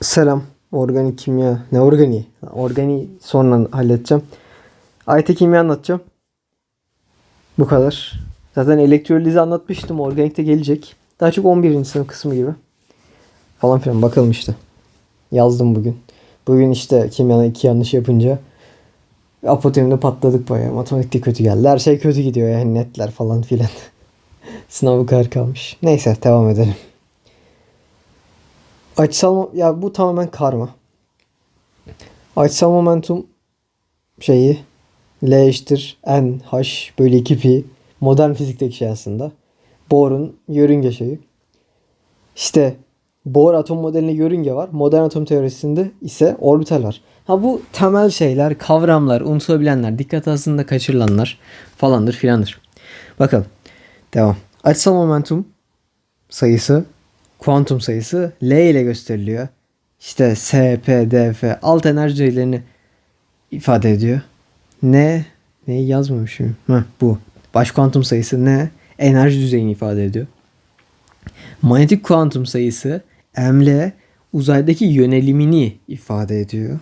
Selam. Organik kimya. Ne organiği? Organiği sonra halledeceğim. AYT kimya anlatacağım. Bu kadar. Zaten elektrolizi anlatmıştım. Organik de gelecek. Daha çok 11. sınıf kısmı gibi. Falan filan. Bakalım işte. Yazdım bugün. Bugün işte kimyada iki yanlış yapınca apotemde patladık bayağı. Matematikte kötü geldi. Her şey kötü gidiyor yani netler falan filan. Sınav bu kadar kalmış. Neyse devam edelim. Açısal ya bu tamamen karma. Açısal momentum şeyi L eşittir N H bölü 2 pi modern fizikteki şey aslında. Bohr'un yörünge şeyi. İşte Bohr atom modelinde yörünge var. Modern atom teorisinde ise orbital var. Ha bu temel şeyler, kavramlar, unutulabilenler, dikkat aslında kaçırılanlar falandır filandır. Bakalım. Devam. Açısal momentum sayısı kuantum sayısı L ile gösteriliyor. İşte S, P, D, F alt enerji düzeylerini ifade ediyor. N neyi yazmamışım. Heh, bu. Baş kuantum sayısı ne? Enerji düzeyini ifade ediyor. Manyetik kuantum sayısı ML uzaydaki yönelimini ifade ediyor.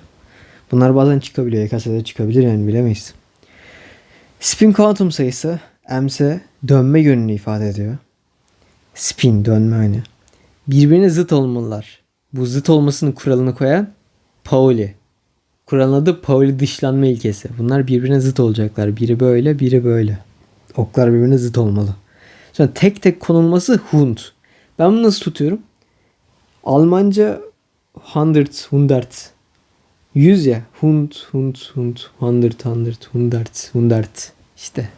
Bunlar bazen çıkabiliyor. YKS'de çıkabilir yani bilemeyiz. Spin kuantum sayısı ms dönme yönünü ifade ediyor. Spin dönme hani. Birbirine zıt olmalılar. Bu zıt olmasının kuralını koyan Pauli. Kuralın adı Pauli dışlanma ilkesi. Bunlar birbirine zıt olacaklar. Biri böyle, biri böyle. Oklar birbirine zıt olmalı. Sonra tek tek konulması Hund. Ben bunu nasıl tutuyorum? Almanca hundert, hundert. Yüz ya. Hund, hund, hund, hundert, hundert, hundert, hundert. İşte.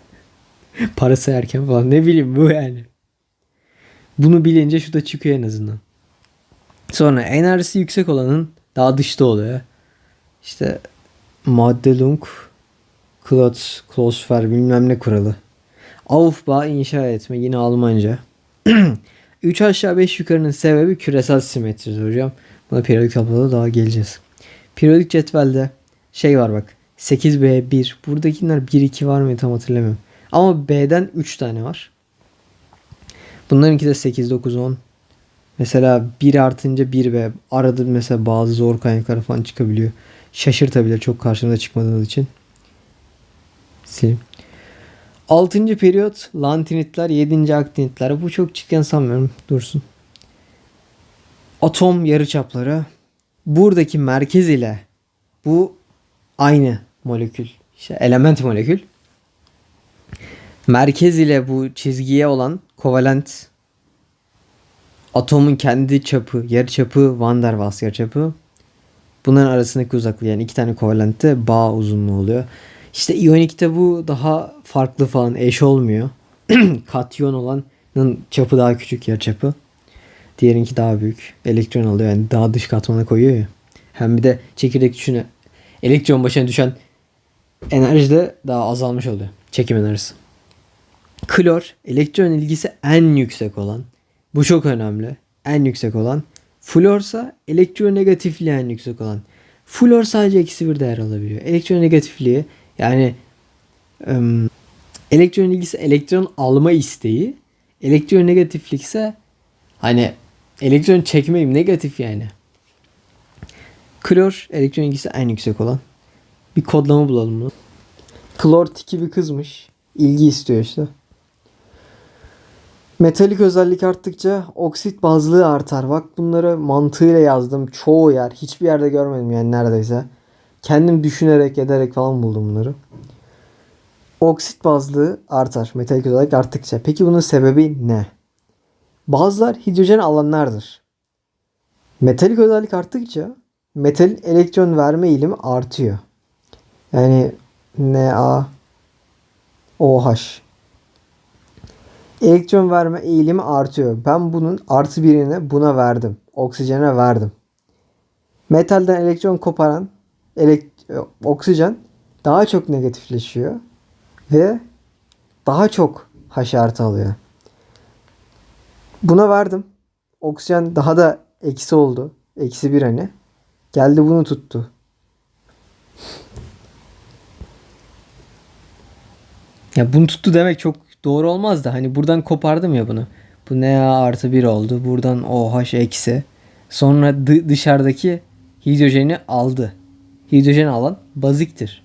Para sayarken falan ne bileyim bu yani. Bunu bilince şu da çıkıyor en azından. Sonra enerjisi yüksek olanın daha dışta oluyor. İşte Maddelung, Klotz, Klosfer bilmem ne kuralı. Aufbau inşa etme yine Almanca. 3 aşağı 5 yukarının sebebi küresel simetridir hocam. Buna periyodik tabloda daha geleceğiz. Periyodik cetvelde şey var bak. 8B1. Buradakiler 1-2 var mı tam hatırlamıyorum. Ama B'den 3 tane var. Bunlarınki de 8, 9, 10. Mesela 1 artınca 1B. Arada mesela bazı zor kaynaklar falan çıkabiliyor. Şaşırtabilir çok karşımıza çıkmadığınız için. Sileyim. 6. periyot lantinitler, 7. aktinitler. Bu çok çıkan sanmıyorum. Dursun. Atom yarıçapları. Buradaki merkez ile bu aynı molekül. İşte element molekül. Merkez ile bu çizgiye olan kovalent atomun kendi çapı, yarıçapı Van der Waals yarıçapı. Bunların arasındaki uzaklık yani iki tane kovalentte bağ uzunluğu oluyor. İşte iyonikte bu daha farklı falan eş olmuyor. Katyon olanın çapı daha küçük yarıçapı. Diğerinki daha büyük. Elektron alıyor yani daha dış katmana koyuyor ya. Hem bir de çekirdek düşüne elektron başına düşen enerji de daha azalmış oluyor. Çekim enerjisi. Klor elektron ilgisi en yüksek olan. Bu çok önemli. En yüksek olan. Florsa elektronegatifliği en yüksek olan. Flor sadece eksi bir değer alabiliyor. Elektronegatifliği yani ım, elektron ilgisi elektron alma isteği. Elektronegatiflik ise hani elektron çekmeyim negatif yani. Klor elektron ilgisi en yüksek olan. Bir kodlama bulalım bunu. Klor tiki bir kızmış. İlgi istiyor işte. Metalik özellik arttıkça oksit bazlığı artar. Bak bunları mantığıyla yazdım. Çoğu yer. Hiçbir yerde görmedim yani neredeyse. Kendim düşünerek ederek falan buldum bunları. Oksit bazlığı artar. Metalik özellik arttıkça. Peki bunun sebebi ne? Bazılar hidrojen alanlardır. Metalik özellik arttıkça metal elektron verme eğilimi artıyor. Yani Na OH elektron verme eğilimi artıyor. Ben bunun artı birini buna verdim. Oksijene verdim. Metalden elektron koparan elekt oksijen daha çok negatifleşiyor ve daha çok H artı alıyor. Buna verdim. Oksijen daha da eksi oldu. Eksi bir hani. Geldi bunu tuttu. Ya bunu tuttu demek çok doğru olmaz da hani buradan kopardım ya bunu. Bu Ne artı 1 oldu. Buradan OH eksi. Sonra dı- dışarıdaki hidrojeni aldı. Hidrojeni alan baziktir.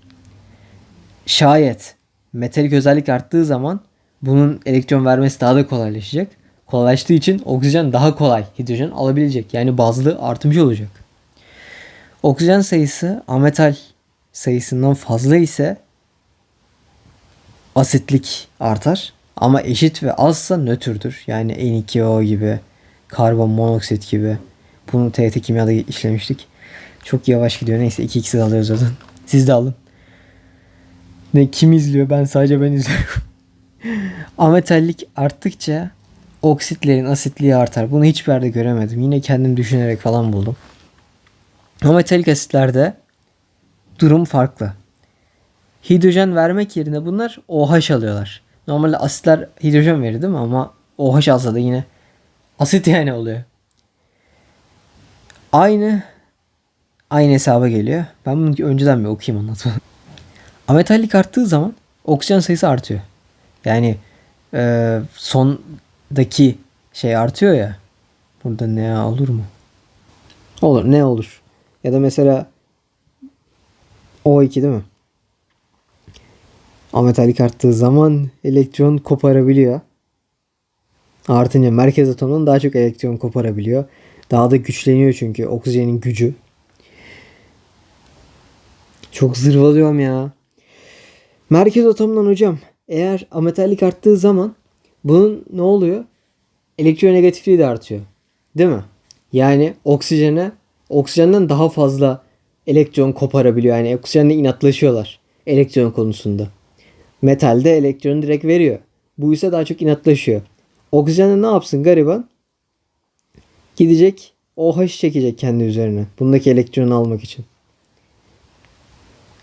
Şayet metalik özellik arttığı zaman bunun elektron vermesi daha da kolaylaşacak. Kolaylaştığı için oksijen daha kolay hidrojen alabilecek. Yani bazlı artmış olacak. Oksijen sayısı ametal sayısından fazla ise asitlik artar. Ama eşit ve azsa nötrdür. Yani N2O gibi, karbon monoksit gibi. Bunu TRT kimyada işlemiştik. Çok yavaş gidiyor. Neyse 2x'i de alıyoruz zaten. Siz de alın. Ne kim izliyor? Ben sadece ben izliyorum. Ametallik arttıkça oksitlerin asitliği artar. Bunu hiçbir yerde göremedim. Yine kendim düşünerek falan buldum. Ametalik asitlerde durum farklı. Hidrojen vermek yerine bunlar OH alıyorlar. Normalde asitler hidrojen verir değil mi? Ama OH alsa da yine asit yani oluyor. Aynı aynı hesaba geliyor. Ben bunu önceden bir okuyayım anlatmadım. Ametallik arttığı zaman oksijen sayısı artıyor. Yani e, sondaki şey artıyor ya. Burada ne olur mu? Olur ne olur. Ya da mesela O2 değil mi? Ametalik arttığı zaman elektron koparabiliyor. Artınca merkez atomundan daha çok elektron koparabiliyor. Daha da güçleniyor çünkü oksijenin gücü. Çok zırvalıyorum ya. Merkez atomundan hocam eğer ametallik arttığı zaman bunun ne oluyor? Elektronegatifliği de artıyor. Değil mi? Yani oksijene oksijenden daha fazla elektron koparabiliyor. Yani oksijenle inatlaşıyorlar elektron konusunda. Metalde elektron direkt veriyor. Bu ise daha çok inatlaşıyor. Oksijenle ne yapsın gariban? Gidecek OH çekecek kendi üzerine. Bundaki elektronu almak için.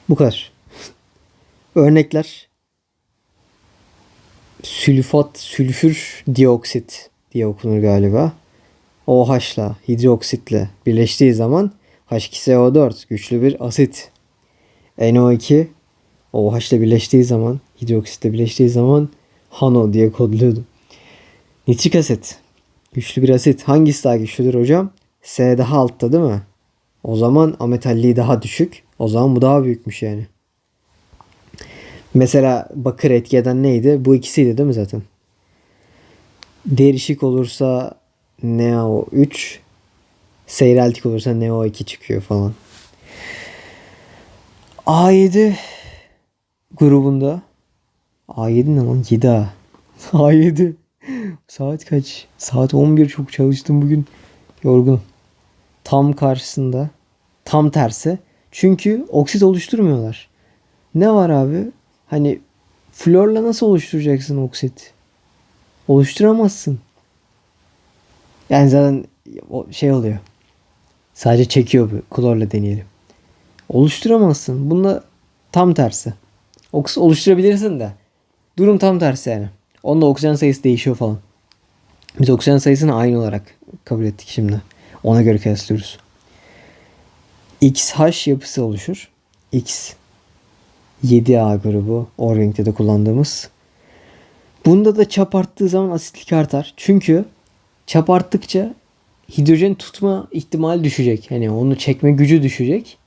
Bu kadar. Örnekler. Sülfat, sülfür dioksit diye okunur galiba. OH'la hidroksitle birleştiği zaman H2SO4 güçlü bir asit. NO2 OH ile birleştiği zaman, hidroksitle birleştiği zaman HANO diye kodluyordu. Nitrik asit. Güçlü bir asit. Hangisi daha güçlüdür hocam? S daha altta değil mi? O zaman ametalliği daha düşük. O zaman bu daha büyükmüş yani. Mesela bakır etki eden neydi? Bu ikisiydi değil mi zaten? Derişik olursa NaO3 seyreltik olursa NaO2 çıkıyor falan. A7 grubunda A7 ne lan? 7A. A7. Saat kaç? Saat 11 çok çalıştım bugün. Yorgunum. Tam karşısında. Tam tersi. Çünkü oksit oluşturmuyorlar. Ne var abi? Hani florla nasıl oluşturacaksın oksit? Oluşturamazsın. Yani zaten o şey oluyor. Sadece çekiyor bu. Klorla deneyelim. Oluşturamazsın. Bunda tam tersi. Oksit oluşturabilirsin de. Durum tam tersi yani. Onda oksijen sayısı değişiyor falan. Biz oksijen sayısını aynı olarak kabul ettik şimdi. Ona göre kıyaslıyoruz. XH yapısı oluşur. X 7A grubu Orient'te de kullandığımız. Bunda da çap arttığı zaman asitlik artar. Çünkü çap arttıkça hidrojen tutma ihtimali düşecek. Hani onu çekme gücü düşecek.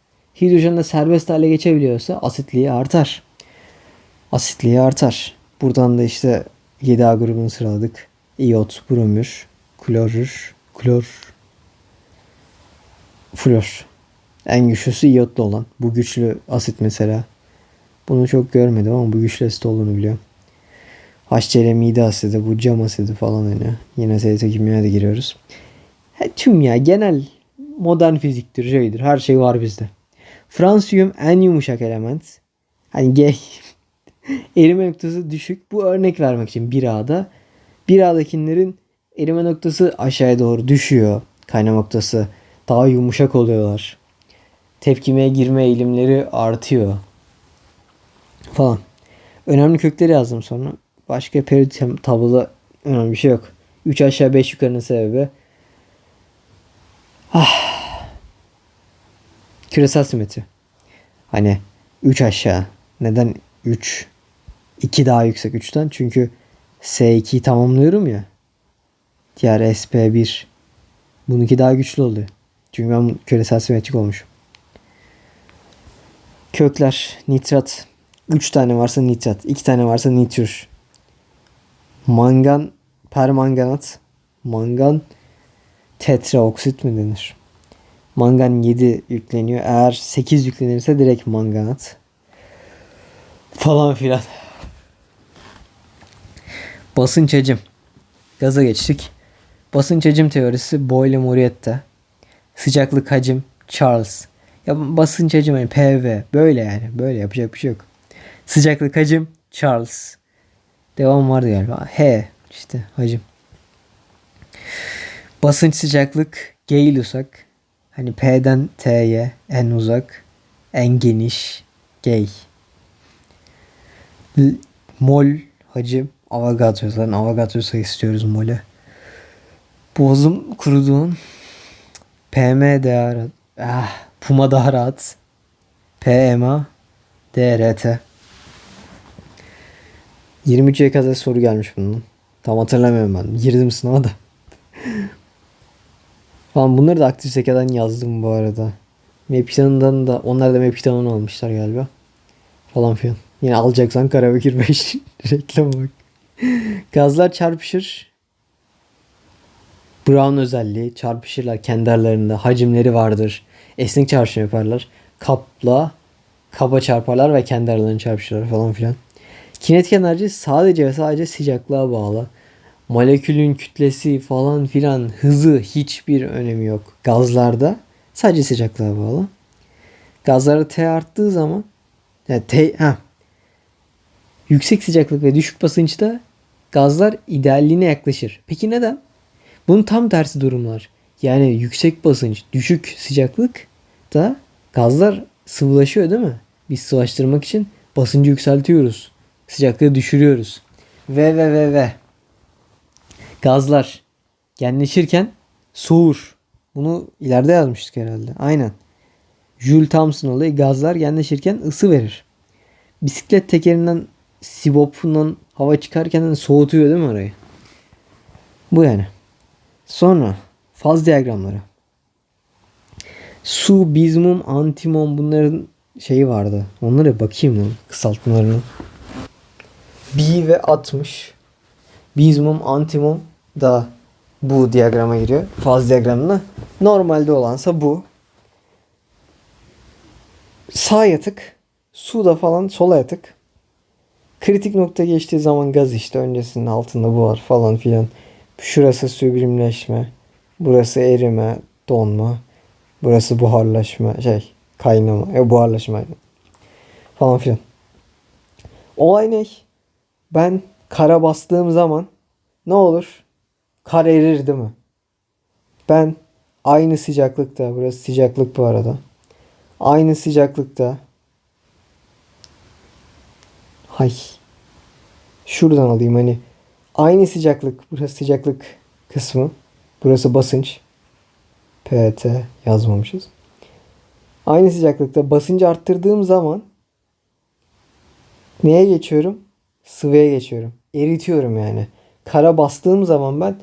Hidrojen de serbest hale geçebiliyorsa asitliği artar. Asitliği artar. Buradan da işte 7A grubunu sıraladık. İyot, bromür, klorür, klor, flor. En güçlüsü iyotlu olan. Bu güçlü asit mesela. Bunu çok görmedim ama bu güçlü asit olduğunu biliyorum. HCl mide asidi, bu cam asidi falan hani. Yine TRT kimyaya da giriyoruz. He, tüm ya genel modern fiziktir, şeydir. Her şey var bizde. Fransiyum en yumuşak element. Hani G erime noktası düşük. Bu örnek vermek için 1A'da. 1A'dakilerin erime noktası aşağıya doğru düşüyor. Kaynama noktası daha yumuşak oluyorlar. Tepkimeye girme eğilimleri artıyor. Falan. Önemli kökleri yazdım sonra. Başka periyodik tabloda önemli bir şey yok. 3 aşağı 5 yukarının sebebi ah. küresel simetri. Hani 3 aşağı. Neden 3? 2 daha yüksek 3'ten. Çünkü S2'yi tamamlıyorum ya. Diğer SP1 Bununki daha güçlü oluyor. Çünkü ben küresel simetrik olmuşum. Kökler, nitrat. 3 tane varsa nitrat, 2 tane varsa nitrür. Mangan, permanganat. Mangan tetraoksit mi denir? Mangan 7 yükleniyor. Eğer 8 yüklenirse direkt manganat. Falan filan. Basınç hacim. Gaza geçtik. Basınç hacim teorisi Boyle Murietta. Sıcaklık hacim Charles. Ya basınç hacim hani PV böyle yani. Böyle yapacak bir şey yok. Sıcaklık hacim Charles. Devam vardı galiba. H işte hacim. Basınç sıcaklık G uzak. Hani P'den T'ye en uzak. En geniş. G. L- Mol hacim Avogadro. Zaten Avogadro sayı istiyoruz mole. Boğazım kuruduğun PM daha. Ah, Puma daha rahat. PMA DRT. 23'e kadar soru gelmiş bunun. Tam hatırlamıyorum ben. Girdim sınava da. Falan bunları da aktif zekadan yazdım bu arada. Mapkitan'dan da onlar da Mapkitan'ını almışlar galiba. Falan filan. Yine alacaksan Karabekir 5 reklam bak. Gazlar çarpışır. Brown özelliği çarpışırlar kendi aralarında. Hacimleri vardır. Esnek çarpışma yaparlar. Kapla kaba çarparlar ve kendi aralarında çarpışırlar falan filan. Kinetik enerji sadece ve sadece sıcaklığa bağlı. Molekülün kütlesi falan filan hızı hiçbir önemi yok. Gazlarda sadece sıcaklığa bağlı. Gazlarda T arttığı zaman yani T, ha, yüksek sıcaklık ve düşük basınçta gazlar idealliğine yaklaşır. Peki neden? Bunun tam tersi durumlar. Yani yüksek basınç, düşük sıcaklık da gazlar sıvılaşıyor değil mi? Biz sıvılaştırmak için basıncı yükseltiyoruz. Sıcaklığı düşürüyoruz. Ve ve ve ve. Gazlar genleşirken soğur. Bunu ileride yazmıştık herhalde. Aynen. Joule Thomson olayı gazlar genleşirken ısı verir. Bisiklet tekerinden sibopundan hava çıkarken soğutuyor değil mi orayı? Bu yani. Sonra faz diyagramları. Su, bizmum, antimon bunların şeyi vardı. Onlara bakayım lan kısaltmalarına. B ve 60. Bizmum, antimum da bu diyagrama giriyor. Faz diyagramına. Normalde olansa bu. Sağ yatık. Suda falan sola yatık. Kritik nokta geçtiği zaman gaz işte öncesinin altında bu var falan filan. Şurası süblimleşme. Burası erime, donma. Burası buharlaşma, şey kaynama, e, buharlaşma falan filan. Olay ne? Ben kara bastığım zaman ne olur? Kar erir değil mi? Ben aynı sıcaklıkta, burası sıcaklık bu arada. Aynı sıcaklıkta Hay. Şuradan alayım hani. Aynı sıcaklık. Burası sıcaklık kısmı. Burası basınç. PT yazmamışız. Aynı sıcaklıkta basıncı arttırdığım zaman neye geçiyorum? Sıvıya geçiyorum. Eritiyorum yani. Kara bastığım zaman ben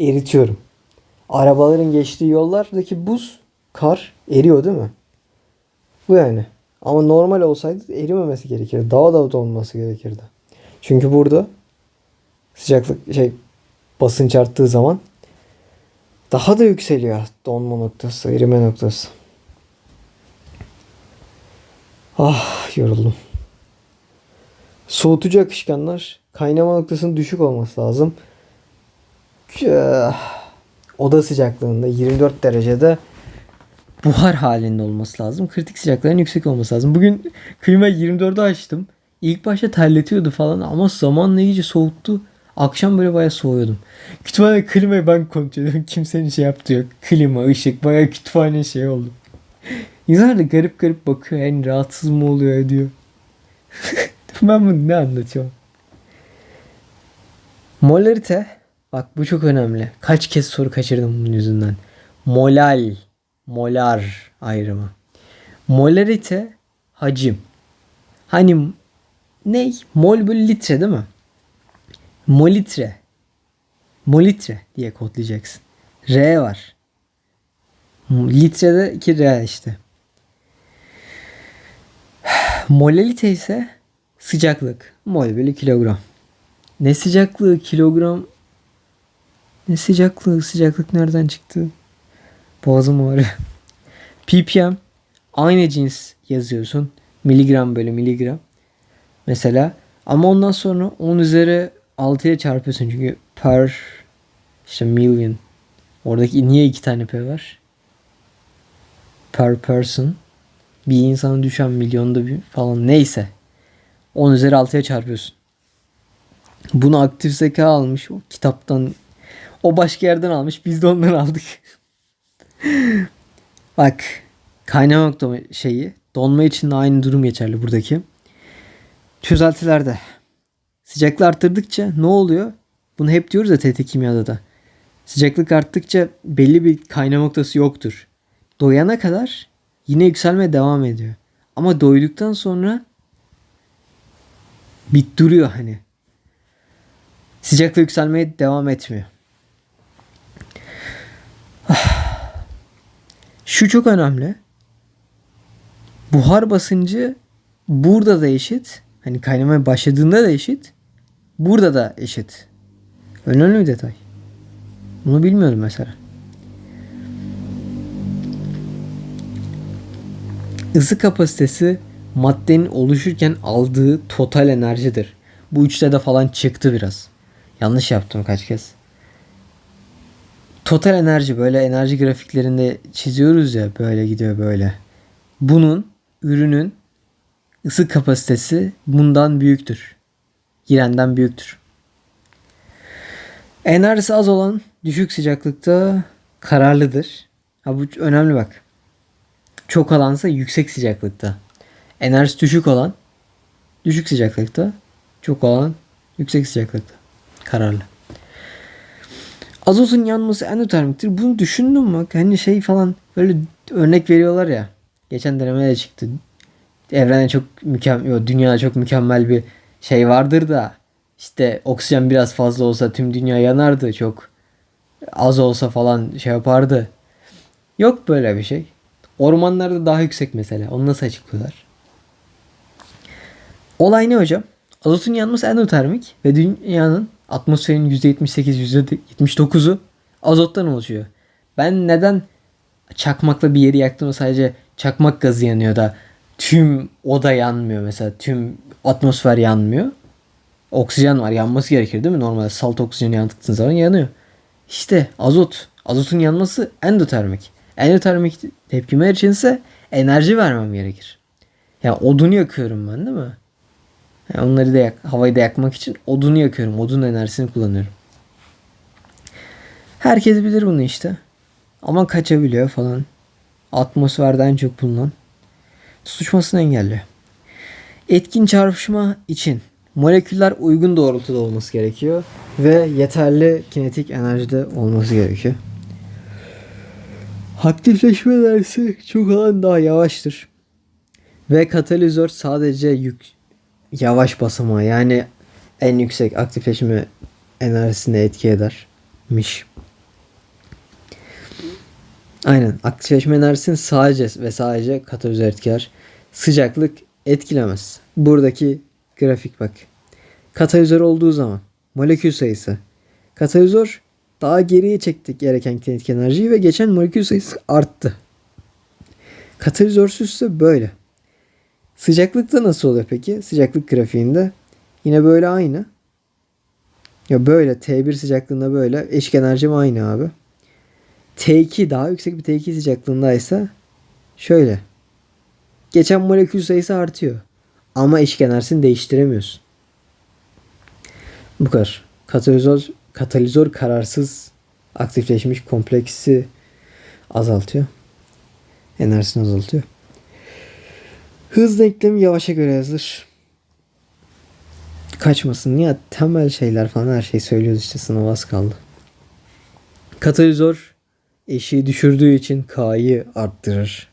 eritiyorum. Arabaların geçtiği yollardaki buz, kar eriyor değil mi? Bu yani. Ama normal olsaydı erimemesi gerekirdi. Daha da olması gerekirdi. Çünkü burada sıcaklık şey basınç arttığı zaman daha da yükseliyor donma noktası, erime noktası. Ah yoruldum. Soğutucu akışkanlar kaynama noktasının düşük olması lazım. Oda sıcaklığında 24 derecede buhar halinde olması lazım. Kritik sıcakların yüksek olması lazım. Bugün klima 24'ü açtım. İlk başta terletiyordu falan ama zamanla iyice soğuttu. Akşam böyle bayağı soğuyordum. Kütüphane klimayı ben kontrol. Kimsenin şey yaptığı yok. Klima, ışık bayağı kütüphane şey oldu. İnsanlar da garip garip bakıyor. Yani rahatsız mı oluyor diyor. ben bunu ne anlatıyorum? Molarite. Bak bu çok önemli. Kaç kez soru kaçırdım bunun yüzünden. Molal. Molar ayrımı. Molarite hacim. Hani ne? Mol bölü litre değil mi? Molitre. Molitre diye kodlayacaksın. R var. Litrede 2 real işte. Molelite ise sıcaklık. Mol bölü kilogram. Ne sıcaklığı kilogram ne sıcaklığı sıcaklık nereden çıktı? Boğazım ağrıyor. ppm aynı cins yazıyorsun. Miligram bölü miligram. Mesela ama ondan sonra 10 üzeri 6'ya çarpıyorsun çünkü per işte million. Oradaki niye iki tane P var? Per person. Bir insana düşen milyonda bir falan neyse. 10 üzeri 6'ya çarpıyorsun. Bunu aktif zeka almış. O kitaptan o başka yerden almış. Biz de ondan aldık. Bak kaynamak nokta şeyi donma için de aynı durum geçerli buradaki. Çözeltilerde sıcaklığı arttırdıkça ne oluyor? Bunu hep diyoruz ya TT kimyada da. Sıcaklık arttıkça belli bir kaynama noktası yoktur. Doyana kadar yine yükselmeye devam ediyor. Ama doyduktan sonra bit duruyor hani. Sıcaklık yükselmeye devam etmiyor. Şu çok önemli. Buhar basıncı burada da eşit. Hani kaynamaya başladığında da eşit. Burada da eşit. Önemli bir detay. Bunu bilmiyordum mesela. Isı kapasitesi maddenin oluşurken aldığı total enerjidir. Bu üçte de falan çıktı biraz. Yanlış yaptım kaç kez. Total enerji böyle enerji grafiklerinde çiziyoruz ya böyle gidiyor böyle. Bunun ürünün ısı kapasitesi bundan büyüktür. Girenden büyüktür. Enerjisi az olan düşük sıcaklıkta kararlıdır. Ha bu önemli bak. Çok alansa yüksek sıcaklıkta. Enerjisi düşük olan düşük sıcaklıkta. Çok olan yüksek sıcaklıkta. Kararlı. Azotun yanması endotermiktir. Bunu düşündüm bak. Hani şey falan böyle örnek veriyorlar ya. Geçen denemede çıktı. Evrene çok mükemmel, dünyada çok mükemmel bir şey vardır da işte oksijen biraz fazla olsa tüm dünya yanardı çok az olsa falan şey yapardı. Yok böyle bir şey. Ormanlarda daha yüksek mesela. Onu nasıl açıklıyorlar? Olay ne hocam? Azotun yanması endotermik ve dünyanın atmosferin %78 %79'u azottan oluşuyor. Ben neden çakmakla bir yeri yaktığımda sadece çakmak gazı yanıyor da tüm oda yanmıyor mesela tüm atmosfer yanmıyor. Oksijen var yanması gerekir değil mi? Normalde salt oksijeni yandıktığın zaman yanıyor. İşte azot. Azotun yanması endotermik. Endotermik tepkimeler içinse enerji vermem gerekir. Yani odunu yakıyorum ben değil mi? Yani onları da yak, havayı da yakmak için odunu yakıyorum. Odun enerjisini kullanıyorum. Herkes bilir bunu işte. Ama kaçabiliyor falan. Atmosferden çok bulunan. Tutuşmasını engelliyor. Etkin çarpışma için moleküller uygun doğrultuda olması gerekiyor ve yeterli kinetik enerjide olması gerekiyor. Aktifleşme enerjisi çok alan daha yavaştır. Ve katalizör sadece yük yavaş basamağı yani en yüksek aktifleşme enerjisine etki edermiş. Aynen. Aktifleşme enerjisini sadece ve sadece katalizör etkiler. Sıcaklık etkilemez. Buradaki grafik bak. Katalizör olduğu zaman molekül sayısı. Katalizör daha geriye çektik gereken kinetik enerjiyi ve geçen molekül sayısı arttı. Katalizörsüzse böyle. Sıcaklıkta nasıl oluyor peki? Sıcaklık grafiğinde yine böyle aynı. Ya böyle T1 sıcaklığında böyle eşik enerjim aynı abi. T2 daha yüksek bir T2 sıcaklığındaysa şöyle. Geçen molekül sayısı artıyor. Ama eşik enerjisini değiştiremiyorsun. Bu kadar. Katalizör, katalizör kararsız aktifleşmiş kompleksi azaltıyor. Enerjisini azaltıyor. Hız denklemi yavaşa göre yazılır. Kaçmasın. Ya temel şeyler falan her şey söylüyoruz işte sınav az kaldı. Katalizör eşiği düşürdüğü için K'yı arttırır.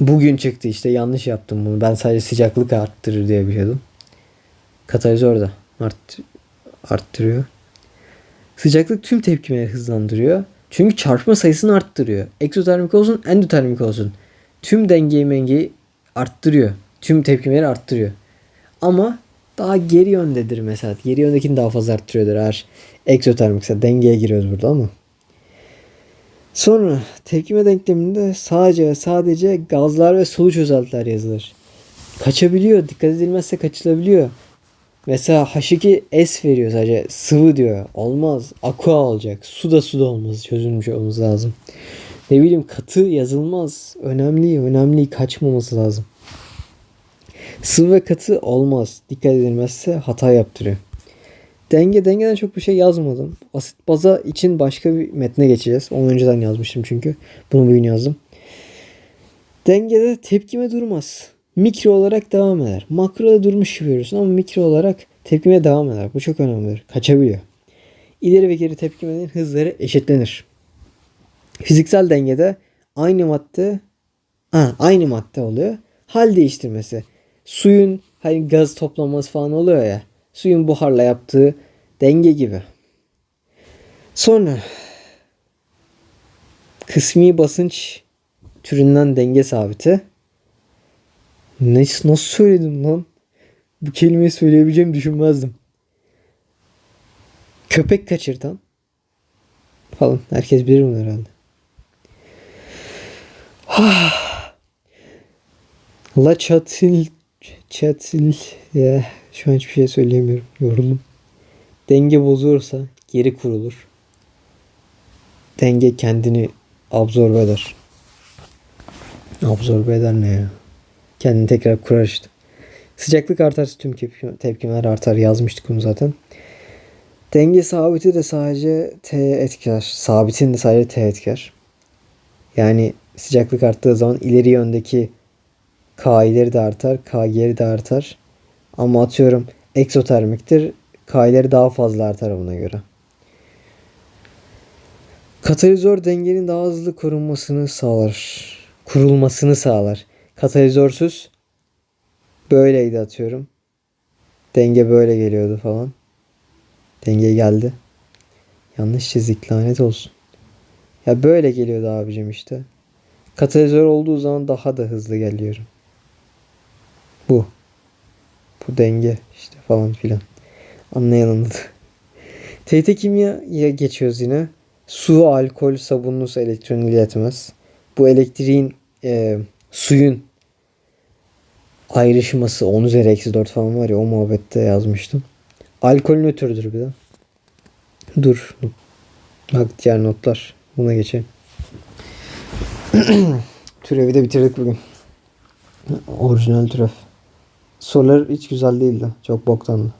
Bugün çıktı işte yanlış yaptım bunu. Ben sadece sıcaklık arttırır diye biliyordum. Katalizör de art, arttırıyor. Sıcaklık tüm tepkimeyi hızlandırıyor. Çünkü çarpma sayısını arttırıyor. Egzotermik olsun, endotermik olsun. Tüm dengeyi mengeyi arttırıyor. Tüm tepkimeleri arttırıyor. Ama daha geri yöndedir mesela. Geri yöndekini daha fazla arttırıyordur eğer egzotermikse. Dengeye giriyoruz burada ama. Sonra tepkime denkleminde sadece ve sadece gazlar ve solu çözeltiler yazılır. Kaçabiliyor. Dikkat edilmezse kaçılabiliyor. Mesela H2 S veriyor sadece sıvı diyor. Olmaz. Aqua olacak. Su da su da olmaz. Çözülmüş olması lazım. Ne bileyim katı yazılmaz. Önemli önemli kaçmaması lazım. Sıvı ve katı olmaz. Dikkat edilmezse hata yaptırıyor. Denge dengeden çok bir şey yazmadım. Asit baza için başka bir metne geçeceğiz. Onu önceden yazmıştım çünkü. Bunu bugün yazdım. Dengede tepkime durmaz. Mikro olarak devam eder. Makroda durmuş gibi görürsün ama mikro olarak tepkime devam eder. Bu çok önemlidir. Kaçabiliyor. İleri ve geri tepkimenin hızları eşitlenir. Fiziksel dengede aynı madde ha, aynı madde oluyor. Hal değiştirmesi. Suyun hani gaz toplaması falan oluyor ya. Suyun buharla yaptığı denge gibi. Sonra kısmi basınç türünden denge sabiti. Nasıl, nasıl söyledim lan? Bu kelimeyi söyleyebileceğimi düşünmezdim. Köpek kaçırtan falan. Herkes bilir bunu herhalde. La çatil çatil ya şu an hiçbir şey söyleyemiyorum. Yoruldum. Denge bozulursa geri kurulur. Denge kendini absorbe eder. Absorbe eder ne ya? Kendini tekrar kurar işte. Sıcaklık artarsa tüm tepki- tepkimeler artar. Yazmıştık bunu zaten. Denge sabiti de sadece T etkiler. Sabitin de sadece T etkiler. Yani sıcaklık arttığı zaman ileri yöndeki K ileri de artar, K geri de artar. Ama atıyorum eksotermiktir. K ileri daha fazla artar buna göre. Katalizör dengenin daha hızlı korunmasını sağlar. Kurulmasını sağlar. Katalizorsuz böyleydi atıyorum. Denge böyle geliyordu falan. Denge geldi. Yanlış çizik lanet olsun. Ya böyle geliyordu abicim işte. Katalizör olduğu zaman daha da hızlı geliyorum. Bu. Bu denge işte falan filan. Anlayan. TT kimyaya geçiyoruz yine. Su, alkol, sabunlu su elektron iletmez. Bu elektriğin e, suyun ayrışması 10 üzeri eksi 4 falan var ya o muhabbette yazmıştım. Alkol nötrdür bir de. Dur. Bak diğer notlar. Buna geçelim. Türevi de bitirdik bugün. Orijinal türev. Sorular hiç güzel değildi. Çok boktandı.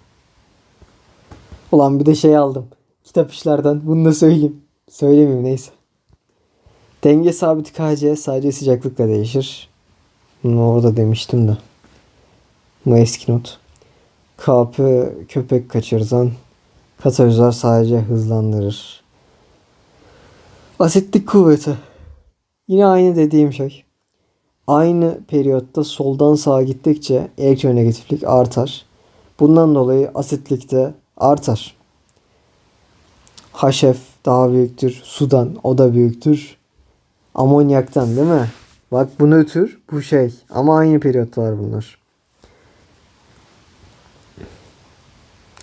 Ulan bir de şey aldım. Kitap işlerden. Bunu da söyleyeyim. Söylemeyeyim neyse. Denge sabiti KC sadece sıcaklıkla değişir. Bunu orada demiştim de. Bu eski not. KP köpek kaçırdan. Katalizör sadece hızlandırır. Asitlik kuvveti. Yine aynı dediğim şey. Aynı periyotta soldan sağa gittikçe elektronegatiflik artar. Bundan dolayı asitlik de artar. HF daha büyüktür. Sudan o da büyüktür. Amonyaktan değil mi? Bak bu nötr bu şey. Ama aynı periyottalar bunlar.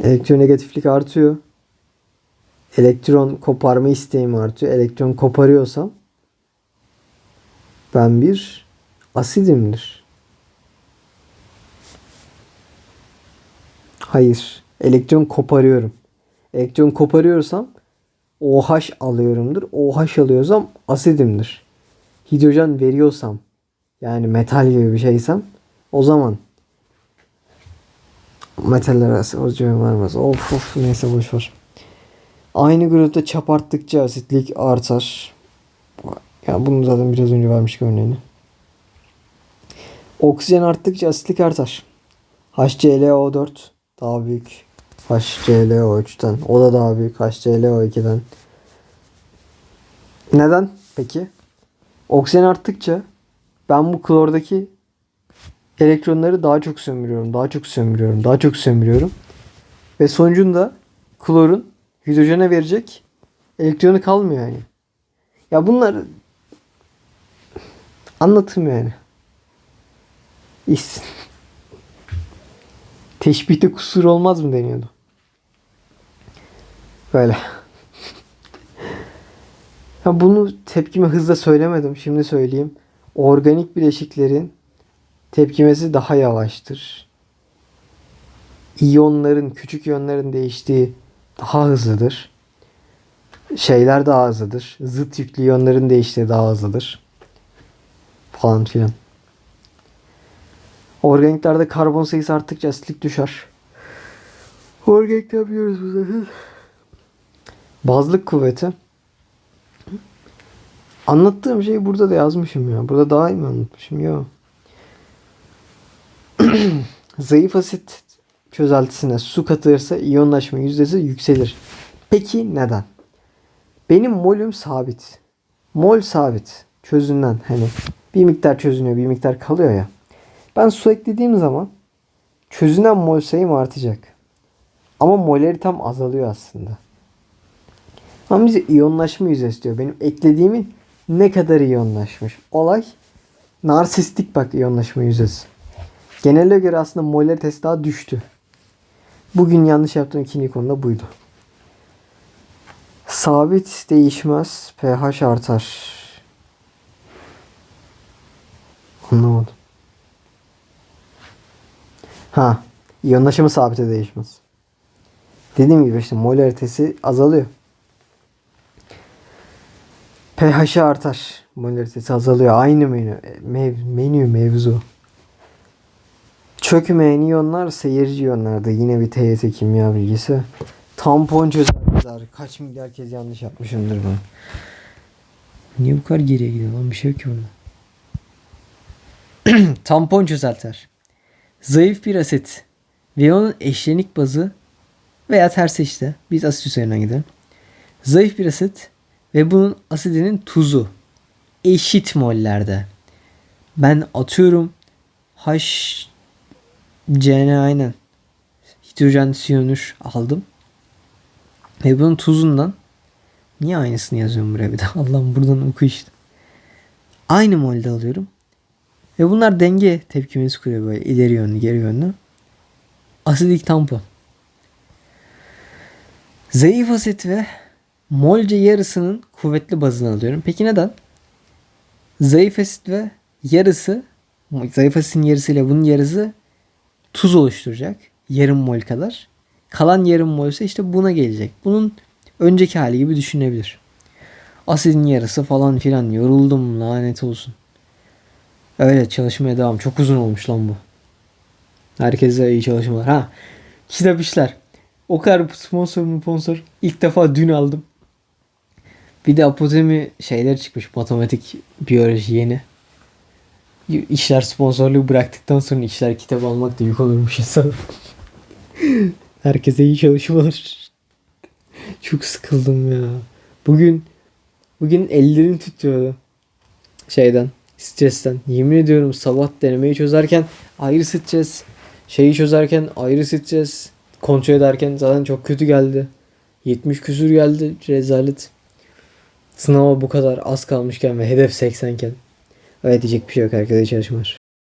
Elektronegatiflik artıyor. Elektron koparma isteğim artıyor. Elektron koparıyorsam ben bir asidimdir. Hayır. Elektron koparıyorum. Elektron koparıyorsam OH alıyorumdur. OH alıyorsam asidimdir. Hidrojen veriyorsam yani metal gibi bir şeysem o zaman metaller arası vermez. Of of neyse boş ver. Aynı grupta çap arttıkça asitlik artar. Ya bunu zaten biraz önce vermiştik örneğini. Oksijen arttıkça asitlik artar. HClO4 daha büyük HClO3'ten. O da daha büyük HClO2'den. Neden peki? Oksijen arttıkça ben bu klordaki elektronları daha çok sömürüyorum, daha çok sömürüyorum, daha çok sömürüyorum. Ve sonucunda klorun hidrojene verecek elektronu kalmıyor yani. Ya bunlar anlatım yani. İs. Teşbihte kusur olmaz mı deniyordu? Böyle. Ya bunu tepkime hızla söylemedim. Şimdi söyleyeyim. Organik bileşiklerin tepkimesi daha yavaştır. İyonların, küçük iyonların değiştiği daha hızlıdır. Şeyler daha hızlıdır. Zıt yüklü iyonların değiştiği daha hızlıdır. Falan filan. Organiklerde karbon sayısı arttıkça asitlik düşer. Organikler biliyoruz bu zaten. Bazlık kuvveti. Anlattığım şeyi burada da yazmışım ya. Burada daha iyi mi anlatmışım? Yok. Zayıf asit çözeltisine su katılırsa iyonlaşma yüzdesi yükselir. Peki neden? Benim molüm sabit. Mol sabit. Çözünen hani bir miktar çözünüyor bir miktar kalıyor ya. Ben su eklediğim zaman çözünen mol sayım artacak. Ama moleri tam azalıyor aslında. Ama bize iyonlaşma yüzdesi diyor. Benim eklediğimin ne kadar iyonlaşmış. Olay narsistik bak iyonlaşma yüzdesi. Genele göre aslında molaritesi daha düştü. Bugün yanlış yaptığım ikinci konuda buydu. Sabit değişmez. pH artar. Anlamadım. Ha. iyonlaşımı sabite değişmez. Dediğim gibi işte molaritesi azalıyor. pH'i artar. Molaritesi azalıyor. Aynı menü. Mev, menü mevzu. Çökmeyen iyonlar seyirci iyonlarda. Yine bir TYT kimya bilgisi. Tampon çözeltiler. Kaç milyar kez yanlış yapmışımdır ben. Niye bu kadar geriye gidiyor lan? Bir şey yok ki burada. Tampon çözeltiler. Zayıf bir asit ve onun eşlenik bazı veya tersi işte. Biz asit üzerinden gidelim. Zayıf bir asit ve bunun asidinin tuzu eşit mollerde. Ben atıyorum H CN aynen. Hidrojen siyanür aldım. Ve bunun tuzundan niye aynısını yazıyorum buraya bir de? Allah'ım buradan oku işte. Aynı molde alıyorum. Ve bunlar denge tepkimesi kuruyor böyle ileri yönlü geri yönlü. Asidik tampon. Zayıf asit ve molce yarısının kuvvetli bazını alıyorum. Peki neden? Zayıf asit ve yarısı zayıf asitin yarısıyla bunun yarısı tuz oluşturacak. Yarım mol kadar. Kalan yarım mol ise işte buna gelecek. Bunun önceki hali gibi düşünebilir. Asidin yarısı falan filan. Yoruldum lanet olsun. Öyle çalışmaya devam. Çok uzun olmuş lan bu. Herkese iyi çalışmalar. Ha. Kitap işler. O kadar sponsor mu sponsor. İlk defa dün aldım. Bir de apotemi şeyler çıkmış. Matematik, biyoloji yeni. İşler sponsorluğu bıraktıktan sonra işler kitap almak da yük olurmuş insan. Herkese iyi çalışmalar. Çok sıkıldım ya. Bugün bugün ellerim tutuyordu. Şeyden, stresten. Yemin ediyorum sabah denemeyi çözerken ayrı stres. Şeyi çözerken ayrı stres. Kontrol ederken zaten çok kötü geldi. 70 küsür geldi. Rezalet. Sınava bu kadar az kalmışken ve hedef 80 iken. Öyle diyecek bir şey yok. İyi çalışmalar.